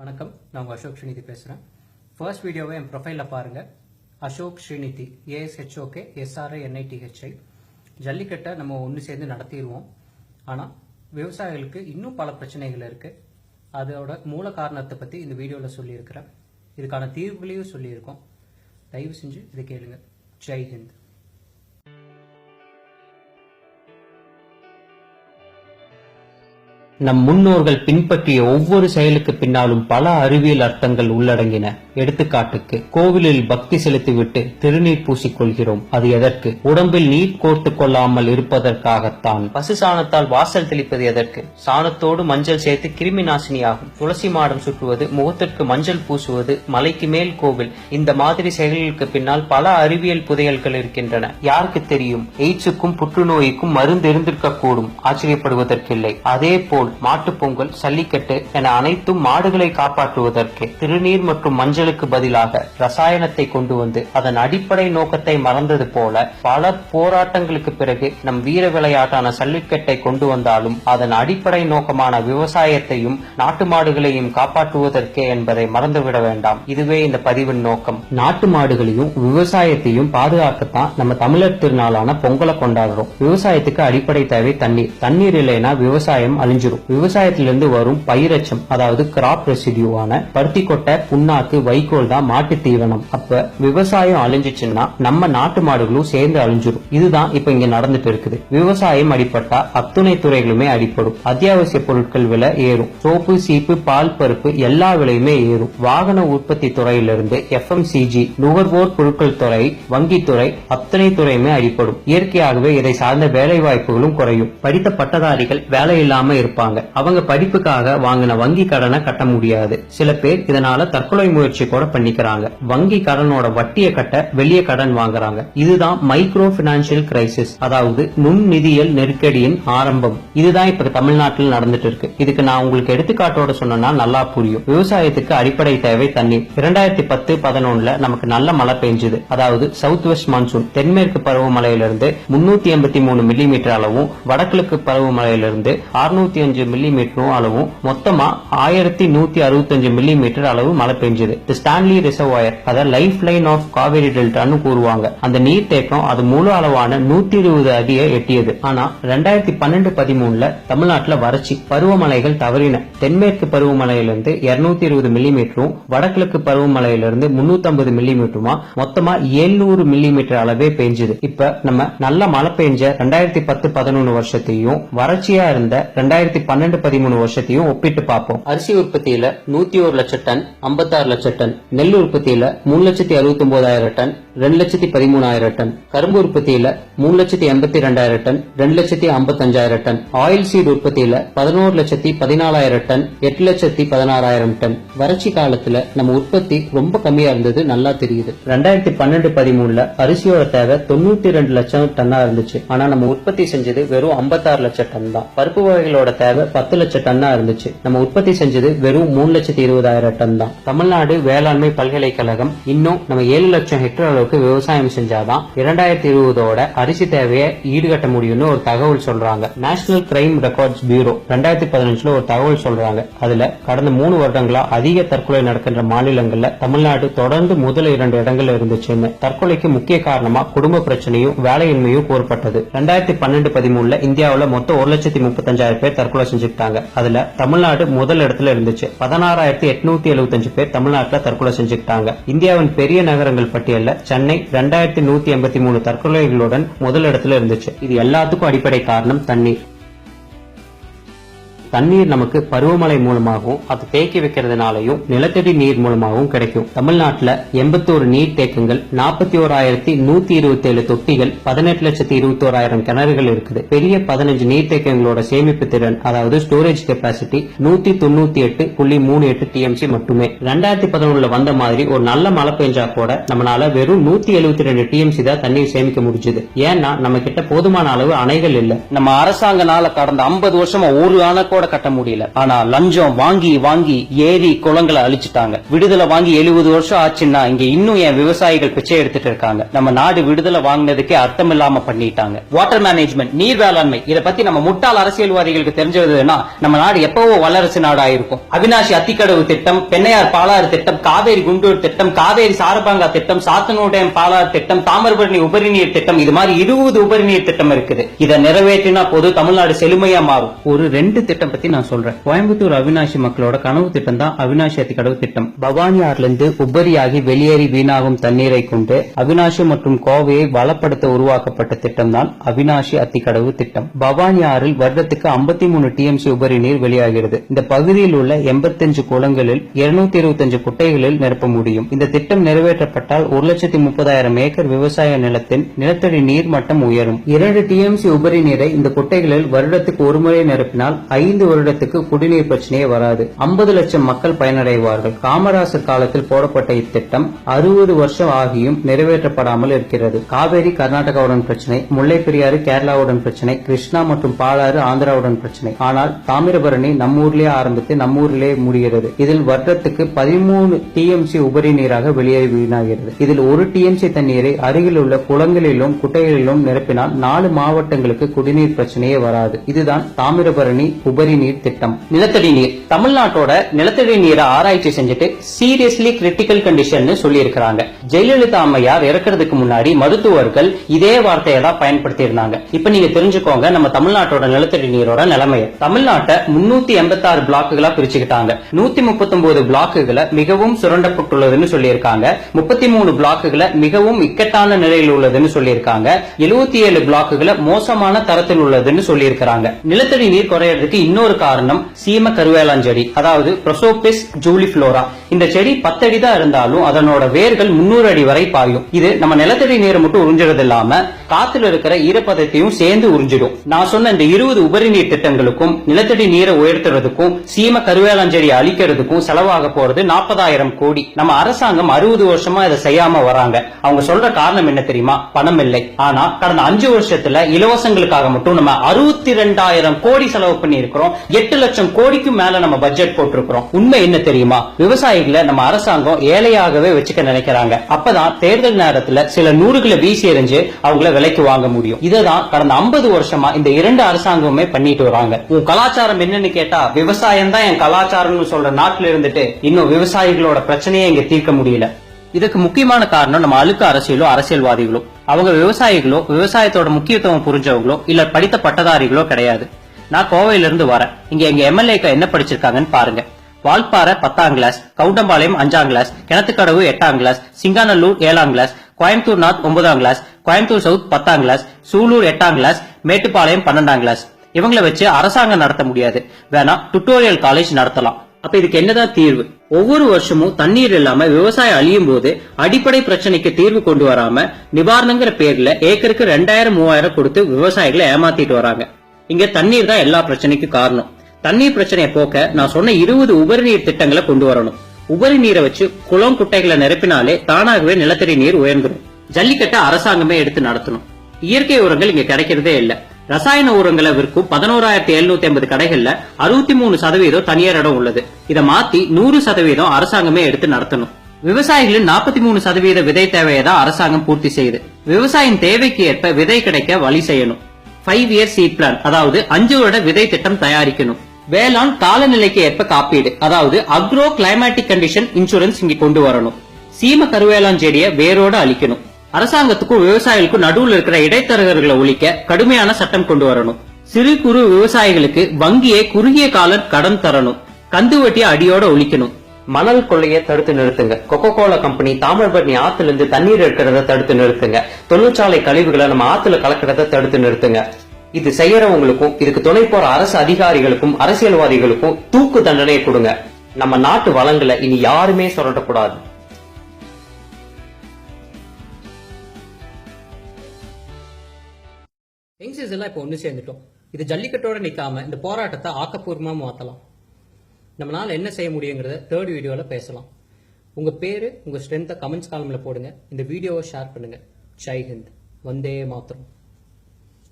வணக்கம். நான் உங்கள் அசோக் ஸ்ரீநிதி பேசுகிறேன் ஃபர்ஸ்ட் வீடியோவை என் ப்ரொஃபைலில் பாருங்கள் Ashok Srinidhi A S H O K S R I N I D H I ஜல்லிக்கட்டை நம்ம ஒன்று சேர்ந்து நடத்திடுவோம். ஆனால் விவசாயிகளுக்கு இன்னும் பல பிரச்சனைகள் இருக்குது அதோட மூல காரணத்தை பற்றி இந்த வீடியோவில் சொல்லியிருக்கிறேன். இதுக்கான தீர்வுகளையும் சொல்லியிருக்கோம். தயவு செஞ்சு இதை கேளுங்க. ஜெய் நம் முன்னோர்கள் பின்பற்றிய ஒவ்வொரு செயலுக்கு பின்னாலும் பல அறிவியல் அர்த்தங்கள் உள்ளடங்கின. எடுத்துக்காட்டுக்கு கோவிலில் பக்தி செலுத்திவிட்டு திருநீர் பூசிக்கொள்கிறோம். அது எதற்கு? உடம்பில் நீர் கோர்த்து கொள்ளாமல் இருப்பதற்காகத்தான். பசு சாணத்தால் வாசல் தெளிப்பது எதற்கு? சாணத்தோடு மஞ்சள் சேர்த்து கிருமி நாசினியாகும். துளசி மாடம் சுற்றுவது முகத்திற்கு மஞ்சள் பூசுவது மலைக்கு மேல் கோவில். இந்த மாதிரி செயல்களுக்கு பின்னால் பல அறிவியல் புதையல்கள் இருக்கின்றன. யாருக்கு தெரியும்? எய்ட்ஸுக்கும் புற்றுநோய்க்கும் மருந்து இருந்திருக்க கூடும் ஆச்சரியப்படுவதற்கில்லை. அதே போல் மாட்டுப் பொங்கல் சல்லிக்கட்டு என அனைத்தும் மாடுகளை காப்பாற்றுவதற்கு திருநீர் மற்றும் மஞ்சளுக்கு பதிலாக ரசாயனத்தை கொண்டு வந்து அதன் அடிப்படை நோக்கத்தை மறந்தது போல பல போராட்டங்களுக்கு பிறகு நம் வீர விளையாட்டான சல்லிக்கட்டை கொண்டு வந்தாலும் அதன் அடிப்படை நோக்கமான விவசாயத்தையும் நாட்டு மாடுகளையும் காப்பாற்றுவதற்கே என்பதை மறந்துவிட வேண்டாம். இதுவே இந்த பதிவின் நோக்கம். நாட்டு மாடுகளையும் விவசாயத்தையும் பாதுகாக்கத்தான் நம்ம தமிழர் திருநாளான பொங்கலை கொண்டாடுறோம். விவசாயத்துக்கு அடிப்படை தேவை தண்ணீர். தண்ணீர் இல்லைன்னா விவசாயம் அழிஞ்சிரும். விவசாயத்திலிருந்து வரும் பயிரச்சம் அதாவது கிராப் ரெசிடியூவான பருத்தி கொட்டை புண்ணாக்கு வைக்கோல் தான் மாட்டு தீவனம். அப்ப விவசாயம் அழிஞ்சிச்சுன்னா நம்ம நாட்டு மாடுகளும் சேர்ந்து அழிஞ்சிடும் இதுதான் இப்ப இங்க நடந்துட்டு இருக்குது விவசாயம் அடிப்பட்டா அத்துணை துறைகளுமே அடிப்படும் அத்தியாவசிய பொருட்கள் விலை ஏறும். சோப்பு சீப்பு பால் பருப்பு எல்லா விலையுமே ஏறும். வாகன உற்பத்தி துறையிலிருந்து எஃப்எம்சிஜி நுகர்வோர் பொருட்கள் துறை வங்கித்துறை அத்தனை துறையுமே அடிப்படும் இயற்கையாகவே இதை சார்ந்த வேலை வாய்ப்புகளும் குறையும். படித்த பட்டதாரிகள் வேலை இல்லாம இருப்பாங்க. அவங்க படிப்புக்காக வாங்கின வங்கி கடனை கட்ட முடியாது. சில பேர் இதனால தற்கொலை முயற்சி கூட பண்ணிக்கிறாங்க. வங்கி கடனோட வட்டியை கட்ட வெளியே கடன் வாங்குறாங்க. இதுதான் மைக்ரோ பினான்சியல் கிரைசிஸ் அதாவது நுண் நெருக்கடியின் ஆரம்பம். இதுதான் இப்ப தமிழ்நாட்டில் நடந்துட்டு இருக்கு. இதுக்கு நான் உங்களுக்கு எடுத்துக்காட்டோட சொன்னா நல்லா புரியும். விவசாயத்துக்கு அடிப்படை தேவை தண்ணீர். இரண்டாயிரத்தி பத்து பதினொன்னுல நமக்கு நல்ல மழை பெஞ்சது. அதாவது சவுத் வெஸ்ட் மான்சூன் தென்மேற்கு பருவமழையிலிருந்து முன்னூத்தி எண்பத்தி மூணு மில்லிமீட்டர் அளவும் வடகிழக்கு பருவமழையிலிருந்து அறுநூத்தி அஞ்சு மில்லிமீட்டரும் அளவும் மொத்தமா ஆயிரத்தி நூத்தி அறுபத்தஞ்சு மில்லிமீட்டர் அளவு மழை பெஞ்சது. தி ஸ்டான்லி ரிசர்வாயர் அதை லைஃப் லைன் ஆஃப் காவேரி டெல்டான்னு கூறுவாங்க. அந்த நீர் தேக்கம் அது முழு அளவான நூத்தி இருபது அடியை எட்டியது. ஆனா ரெண்டாயிரத்தி பன்னெண்டு பதிமூணுல தமிழ்நாட்டுல வறட்சி பருவமழைகள் தவறின. தென்மேற்கு பருவமழையிலிருந்து இருநூத்தி இருபது மில்லிமீட்டரும் வடகிழக்கு பருவமழையிலிருந்து முன்னூத்தி ஐம்பது மில்லிமீட்டருமா மொத்தமா 700 மில்லிமீட்டர் அளவே பெஞ்சது. இப்ப நம்ம நல்ல மழை பெஞ்ச ரெண்டாயிரத்தி பத்து பதினொன்னு வருஷத்தையும் வறட்சியா இருந்த ரெண்டாயிரத்தி பன்னெண்டு பதிமூணு வருஷத்தையும் ஒப்பிட்டு பார்ப்போம். அரிசி உற்பத்தியில நூத்தி ஒரு லட்சம் டன் ஐம்பத்தாறு லட்சம் டன். நெல் உற்பத்தியில மூணு லட்சத்தி அறுபத்தி ஒன்பதாயிரம் டன் ரெண்டு லட்சத்தி பதிமூணாயிரம் டன். கரும்பு உற்பத்தியில மூணு லட்சத்தி எண்பத்தி ரெண்டாயிரம் டன் ரெண்டு லட்சத்தி ஐம்பத்தஞ்சாயிரம் டன். ஆயில் சீட் உற்பத்தியில பதினோரு லட்சத்தி பதினாலாயிரம் டன் எட்டு லட்சத்தி பதினாறாயிரம் டன். வறட்சி காலத்துல நம்ம உற்பத்தி ரொம்ப கம்மியா இருந்தது நல்லா தெரியுது. ரெண்டாயிரத்தி பன்னெண்டு பதிமூணுல அரிசியோட தேவை தொண்ணூத்தி ரெண்டு லட்சம் டன்னா இருந்துச்சு. ஆனா நம்ம உற்பத்தி செஞ்சது வெறும் ஐம்பத்தாறு லட்சம் டன் தான். பருப்பு வகைகளோட தேவை பத்து லட்சம் டன்னா இருந்துச்சு. நம்ம உற்பத்தி செஞ்சது வெறும் மூணு லட்சத்தி இருபதாயிரம் டன் தான். தமிழ்நாடு வேளாண்மை பல்கலைக்கழகம் இன்னும் நம்ம ஏழு லட்சம் ஹெக்டேர் அளவுக்கு விவசாயம் செஞ்சாதான் இரண்டாயிரத்தி இருபதோட அரிசி தேவையை ஈடுகட்ட முடியும்னு ஒரு தகவல் சொல்றாங்க. நேஷனல் கிரைம் ரெக்கார்ட்ஸ் பியூரோ ரெண்டாயிரத்தி பதினஞ்சுல ஒரு தகவல் சொல்றாங்க. அதுல கடந்த மூணு வருடங்களா அதிக தற்கொலை நடக்கின்ற மாநிலங்கள்ல தமிழ்நாடு தொடர்ந்து முதல் இரண்டு இடங்கள்ல இருந்துச்சுன்னு. தற்கொலைக்கு முக்கிய காரணமா குடும்ப பிரச்சனையும் வேலையின்மையும் கூறப்பட்டது. ரெண்டாயிரத்தி பன்னெண்டு பதிமூணுல இந்தியாவில் மொத்தம் ஒரு லட்சத்தி முப்பத்தஞ்சாயிரம் பேர் தற்கொலை செஞ்சுக்கிட்டாங்க. அதுல தமிழ்நாடு முதல் இடத்துல இருந்துச்சு. பதினாறாயிரத்தி எட்நூத்தி எழுபத்தஞ்சு பேர் தமிழ்நாட்டில் தற்கொலை செஞ்சுக்கிட்டாங்க. இந்தியாவின் பெரிய நகரங்கள் பட்டியலில் சென்னை ரெண்டாயிரத்தி நூத்தி எண்பத்தி மூணு தற்கொலைகளுடன் முதல் இடத்துல இருந்துச்சு. இது எல்லாத்துக்கும் அடிப்படை காரணம் தண்ணீர். தண்ணீர் நமக்கு பருவமழை மூலமாகவும் அது தேக்கி வைக்கிறதுனாலையும் நிலத்தடி நீர் மூலமாகவும் கிடைக்கும். தமிழ்நாட்டுல எண்பத்தோரு நீர் தேக்கங்கள் நாற்பத்தி ஓராயிரத்தி நூத்தி இருபத்தி ஏழு தொட்டிகள் பதினெட்டு லட்சத்தி இருபத்தி ஓராயிரம் கிணறுகள் இருக்குது. பெரிய பதினஞ்சு நீர்த்தேக்கங்களோட சேமிப்பு திறன் அதாவது ஸ்டோரேஜ் கெப்பாசிட்டி நூத்தி தொண்ணூத்தி எட்டு புள்ளி மூணு எட்டு டிஎம்சி மட்டுமே. ரெண்டாயிரத்தி பதினொன்றுல வந்த மாதிரி ஒரு நல்ல மழை பெஞ்சா கூட நம்மளால வெறும் நூத்தி எழுபத்தி ரெண்டு டிஎம்சி தான் தண்ணீர் சேமிக்க முடிஞ்சது. ஏன்னா நம்ம கிட்ட போதுமான அளவு அணைகள் இல்ல. நம்ம அரசாங்கனால கடந்த 50 வருஷமா ஒரு அணை கூட கட்ட முடியல. ஆனா லஞ்சம் வாங்கி வாங்கி ஏரி குளங்களை அழிச்சிட்டாங்க. விடுதலை வாங்கி எழுபது வருஷம் ஆச்சுன்னா இங்க இன்னும் என் விவசாயிகள் பிச்சை எடுத்துட்டு இருக்காங்க. நம்ம நாடு விடுதலை வாங்கினதுக்கே அர்த்தம் இல்லாம பண்ணிட்டாங்க. வாட்டர் மேனேஜ்மெண்ட் நீர் வேளாண்மை இதை பத்தி நம்ம முட்டாள் அரசியல்வாதிகளுக்கு தெரிஞ்சதுன்னா நம்ம நாடு எப்பவோ வல்லரசு நாடா இருக்கும். அவினாசி அத்திக்கடவு திட்டம் பெண்ணையார் பாலாறு திட்டம் காவேரி குண்டூர் திட்டம் காவேரி சாரபாங்கா திட்டம் சாத்தனூர் பாலாறு திட்டம் தாமிரபரணி உபரிநீர் திட்டம் இது மாதிரி இருபது உபரி நீர் திட்டம் இருக்குது. இதை நிறைவேற்றினா போது தமிழ்நாடு செழுமையா மாறும். ஒரு ரெண்டு திட்டம் திட்டம் பத்தி நான் சொல்றேன். கோயம்புத்தூர் அவினாசி மக்களோட கனவு திட்டம் தான் அவினாசி அத்திக்கடவு திட்டம். பவானி ஆறுல இருந்து உபரியாகி வெளியேறி வீணாகும் தண்ணீரை கொண்டு அவினாசி மற்றும் கோவையை வளப்படுத்த உருவாக்கப்பட்ட திட்டம் தான் அவினாசி அத்திக்கடவு திட்டம். பவானி ஆறில் வருடத்துக்கு 53 மூணு டிஎம்சி உபரி நீர் வெளியாகிறது. இந்த பகுதியில் உள்ள 85 குளங்களில் 225 இருபத்தஞ்சு குட்டைகளில் நிரப்ப முடியும். இந்த திட்டம் நிறைவேற்றப்பட்டால் ஒரு லட்சத்தி முப்பதாயிரம் ஏக்கர் விவசாய நிலத்தின் நிலத்தடி நீர் மட்டம் உயரும். இரண்டு டிஎம்சி உபரி நீரை இந்த குட்டைகளில் வருடத்துக்கு ஒருமுறை நிரப்பினால் ஐந்து ஐந்து வருடத்துக்கு குடிநீர் பிரச்சனையே வராது. 50 லட்சம் மக்கள் பயனடைவார்கள். காமராசர் காலத்தில் போடப்பட்ட இத்திட்டம் அறுபது வருஷம் ஆகியும் நிறைவேற்றப்படாமல் இருக்கிறது. காவேரி கர்நாடகாவுடன் பிரச்சனை முல்லை பெரியாறு கேரளாவுடன் பிரச்சனை கிருஷ்ணா மற்றும் பாலாறு ஆந்திராவுடன் பிரச்சனை. ஆனால் தாமிரபரணி நம்ம ஊர்லயே ஆரம்பித்து நம்ம ஊரிலே முடிகிறது. இதில் வருடத்துக்கு பதிமூணு டிஎம்சி உபரி நீராக வெளியேறி வீணாகிறது. இதில் ஒரு டிஎம்சி தண்ணீரை அருகில் உள்ள குளங்களிலும் குட்டைகளிலும் நிரப்பினால் நாலு மாவட்டங்களுக்கு குடிநீர் பிரச்சனையே வராது. இதுதான் தாமிரபரணி உபரி நீர் திட்டம். நிலத்தடி நீர். தமிழ்நாட்டோட நிலத்தடி நீரை ஆராய்ச்சி செஞ்சுட்டு சீரியஸ்லி கிரிட்டிக்கல் கண்டிஷன் சொல்லி இருக்கிறாங்க ஜெயலலிதா அம்மையார் இறக்கிறதுக்கு முன்னாடி மருத்துவர்கள் இதே வார்த்தையை தான் பயன்படுத்தி இருந்தாங்க இப்ப நீங்க தெரிஞ்சுக்கோங்க நம்ம தமிழ்நாட்டோட நிலத்தடி நீரோட நிலைமையை. தமிழ்நாட்டை முன்னூத்தி எண்பத்தி ஆறு பிளாக்குகளா பிரிச்சுக்கிட்டாங்க. நூத்தி முப்பத்தி ஒன்பது பிளாக்குகளை மிகவும் சுரண்டப்பட்டுள்ளதுன்னு சொல்லியிருக்காங்க. முப்பத்தி மூணு பிளாக்குகளை மிகவும் இக்கட்டான நிலையில் உள்ளதுன்னு சொல்லியிருக்காங்க. எழுபத்தி ஏழு பிளாக்குகளை மோசமான தரத்தில் உள்ளதுன்னு சொல்லியிருக்காங்க நிலத்தடி நீர் குறையறதுக்கு இன்னும் இன்னொரு காரணம் சீம கருவேலாஞ்செடி அதாவது ப்ரொசோபிஸ் ஜூலிஃப்ளோரா இந்த செடி பத்தடி தான் இருந்தாலும் அதனோட வேர்கள் முன்னூறு அடி வரை பாயும். இது நம்ம நிலத்தடி நீரை மட்டும் உறிஞ்சுறது இல்லாம காத்துல இருக்கிற ஈரப்பதத்தையும் சேர்ந்து உறிஞ்சிடும். நான் சொன்ன இந்த இருபது உபரி நீர் திட்டங்களுக்கும் நிலத்தடி நீரை உயர்த்துறதுக்கும் சீம கருவேலாஞ்செடி அழிக்கிறதுக்கும் செலவாக போறது நாற்பதாயிரம் கோடி. நம்ம அரசாங்கம் அறுபது வருஷமா இதை செய்யாம வராங்க. அவங்க சொல்ற காரணம் என்ன தெரியுமா? பணம் இல்லை. ஆனா கடந்த அஞ்சு வருஷத்துல இலவசங்களுக்காக மட்டும் நம்ம அறுபத்தி ரெண்டாயிரம் கோடி செலவு பண்ணி இருக்கிறோம் எட்டு லட்சம் கோடிக்கும் மேல நம்ம பட்ஜெட் போட்டிருக்கிறோம். உண்மை என்ன தெரியுமா? விவசாயிகளை நம்ம அரசாங்கம் ஏழையாகவே வச்சுக்க நினைக்கிறாங்க. அப்பதான் தேர்தல் நேரத்துல சில நூறுகளை வீசி எறிஞ்சு அவங்கள விலைக்கு வாங்க முடியும். இததான் கடந்த 50 வருஷமா இந்த இரண்டு அரசாங்கமுமே பண்ணிட்டு வராங்க. உன் கலாச்சாரம் என்னன்னு கேட்டா விவசாயம் தான் என் கலாச்சாரம்னு சொல்ற நாட்டுல இருந்துட்டு இன்னும் விவசாயிகளோட பிரச்சனையை இங்க தீர்க்க முடியல. இதுக்கு முக்கியமான காரணம் நம்ம அழுக்க அரசியலும் அரசியல்வாதிகளும் அவங்க விவசாயிகளோ விவசாயத்தோட முக்கியத்துவம் புரிஞ்சவங்களோ இல்ல படித்த பட்டதாரிகளோ கிடையாது. நான் கோவையில இருந்து வரேன். இங்க எங்க எம்எல்ஏக்கு என்ன படிச்சிருக்காங்கன்னு பாருங்க. வால்பாறை பத்தாம் கிளாஸ் கவுண்டம்பாளையம் அஞ்சாம் கிளாஸ் கிணத்துக்கடவு எட்டாம் கிளாஸ் சிங்காநல்லூர் ஏழாம் கிளாஸ் கோயம்புத்தூர் நார்த் ஒன்பதாம் கிளாஸ் கோயம்புத்தூர் சவுத் பத்தாம் கிளாஸ் சூலூர் எட்டாம் கிளாஸ் மேட்டுப்பாளையம் பன்னெண்டாம் கிளாஸ் இவங்களை வச்சு அரசாங்கம் நடத்த முடியாது. வேணா டுட்டோரியல் காலேஜ் நடத்தலாம். அப்ப இதுக்கு என்னதான் தீர்வு? ஒவ்வொரு வருஷமும் தண்ணீர் இல்லாம விவசாயம் அழியும் போது அடிப்படை பிரச்சனைக்கு தீர்வு கொண்டு வராம நிவாரணங்கிற பேர்ல ஏக்கருக்கு ரெண்டாயிரம் மூவாயிரம் கொடுத்து விவசாயிகளை ஏமாத்திட்டு வராங்க. இங்க தண்ணீர் தான் எல்லா பிரச்சனைக்கும் காரணம். தண்ணீர் பிரச்சனையை போக்க நான் சொன்ன இருபது உபரி நீர் திட்டங்களை கொண்டு வரணும். உபரி நீரை வச்சு குளம் குட்டைகளை நிரப்பினாலே தானாகவே நிலத்தடி நீர் உயர்ந்துடும் ஜல்லிக்கட்டை அரசாங்கமே எடுத்து நடத்தணும். இயற்கை உரங்கள் இங்க கிடைக்கிறதே இல்ல. ரசாயன உரங்களை விற்கும் பதினோராயிரத்தி எழுநூத்தி ஐம்பது கடைகள்ல அறுபத்தி மூணு சதவீதம் தனியார் இடம் உள்ளது. இதை மாத்தி நூறு சதவீதம் அரசாங்கமே எடுத்து நடத்தணும். விவசாயிகளின் நாற்பத்தி மூணு சதவீத விதை தேவையை தான் அரசாங்கம் பூர்த்தி செய்யுது. விவசாயின் தேவைக்கு ஏற்ப விதை கிடைக்க வழி செய்யணும். ஃபைவ் இயர் சீட் பிளான் அதாவது அஞ்சு வருட விதை திட்டம் தயாரிக்கணும். வேளாண் காலநிலைக்கு ஏற்ப காப்பீடு அதாவது அக்ரோ கிளைமேட்டிக் கண்டிஷன் இன்சூரன்ஸ் இங்க கொண்டு வரணும். சீம கருவேலாஞ்செடியை வேரோட அழிக்கணும். அரசாங்கத்துக்கும் விவசாயிகளுக்கும் நடுவுல இருக்கிற இடைத்தரகர்களை ஒழிக்க கடுமையான சட்டம் கொண்டு வரணும். சிறு குறு விவசாயிகளுக்கு வங்கியை குறுகிய கால கடன் தரணும். கந்து வட்டியை அடியோட ஒழிக்கணும். மணல் கொள்ளையை தடுத்து நிறுத்துங்க. கொக்கோ கோலா கம்பெனி தாமிரபரணி ஆத்துல இருந்து தண்ணீர் எடுக்கிறத தடுத்து நிறுத்துங்க. தொழிற்சாலை கழிவுகளை நம்ம ஆத்துல கலக்கிறத தடுத்து நிறுத்துங்க. இது செய்யறவங்களுக்கும் இதுக்கு துணை போற அரசு அதிகாரிகளுக்கும் அரசியல்வாதிகளுக்கும் தூக்கு தண்டனையை கொடுங்க. நம்ம நாட்டு வளங்களை இனி யாருமே சுரண்டக்கூடாது. யங்ஸ்டர்ஸ் எல்லாம் இப்போ ஒன்று சேர்ந்துட்டோம். இது ஜல்லிக்கட்டோட நிற்காம இந்த போராட்டத்தை ஆக்கப்பூர்வமாக மாற்றலாம் நம்மளால என்ன செய்ய முடியுங்கிறத தேர்ட் வீடியோவில் பேசலாம். உங்க பேரு உங்க ஸ்ட்ரென்த்தை கமெண்ட்ஸ் காலம்ல போடுங்க. இந்த வீடியோவை ஷேர் பண்ணுங்க. ஜெய் ஹிந்த். வந்தே மாத்திரம்